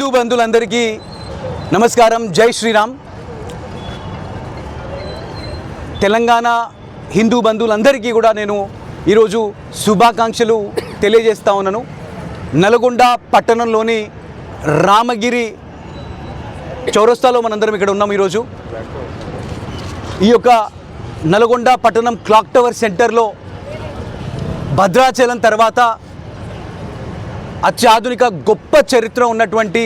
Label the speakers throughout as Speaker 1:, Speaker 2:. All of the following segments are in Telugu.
Speaker 1: హిందూ బంధువులందరికీ నమస్కారం. జై శ్రీరామ్. తెలంగాణ హిందూ బంధువులందరికీ కూడా నేను ఈరోజు శుభాకాంక్షలు తెలియజేస్తా ఉన్నాను. నల్గొండ పట్టణంలోని రామగిరి చౌరస్తాలో మనందరం ఇక్కడ ఉన్నాం ఈరోజు. ఈ యొక్క నల్గొండ పట్టణం క్లాక్ టవర్ సెంటర్లో భద్రాచలం తర్వాత అత్యాధునిక గొప్ప చరిత్ర ఉన్నటువంటి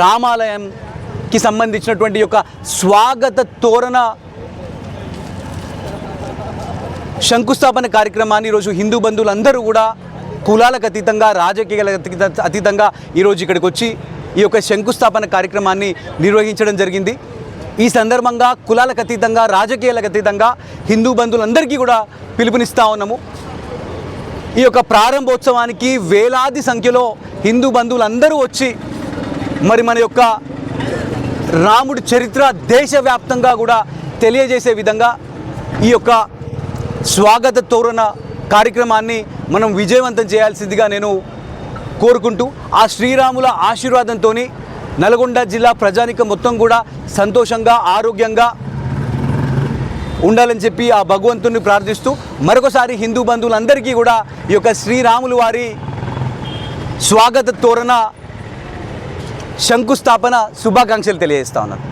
Speaker 1: రామాలయంకి సంబంధించినటువంటి యొక్క స్వాగత తోరణ శంకుస్థాపన కార్యక్రమాన్ని ఈరోజు హిందూ బంధువులందరూ కూడా కులాలకు అతీతంగా రాజకీయాలకు అతీతంగా ఈరోజు ఇక్కడికి వచ్చి ఈ యొక్క శంకుస్థాపన కార్యక్రమాన్ని నిర్వహించడం జరిగింది. ఈ సందర్భంగా కులాలకు అతీతంగా రాజకీయాలకు అతీతంగా హిందూ బంధువులందరికీ కూడా పిలుపునిస్తూ ఉన్నాము. ఈ యొక్క ప్రారంభోత్సవానికి వేలాది సంఖ్యలో హిందూ బంధువులందరూ వచ్చి మరి మన యొక్క రాముడి చరిత్ర దేశవ్యాప్తంగా కూడా తెలియజేసే విధంగా ఈ యొక్క స్వాగత తోరణ కార్యక్రమాన్ని మనం విజయవంతం చేయాల్సిందిగా నేను కోరుకుంటూ ఆ శ్రీరాముల ఆశీర్వాదంతో నల్గొండ జిల్లా ప్రజానికం మొత్తం కూడా సంతోషంగా ఆరోగ్యంగా ఉండాలని చెప్పి ఆ భగవంతుని ప్రార్థిస్తూ మరొకసారి హిందూ బంధువులందరికీ కూడా ఈ యొక్క శ్రీరాములు వారి స్వాగత తోరణ శంకుస్థాపన శుభాకాంక్షలు తెలియజేస్తా ఉన్నాను.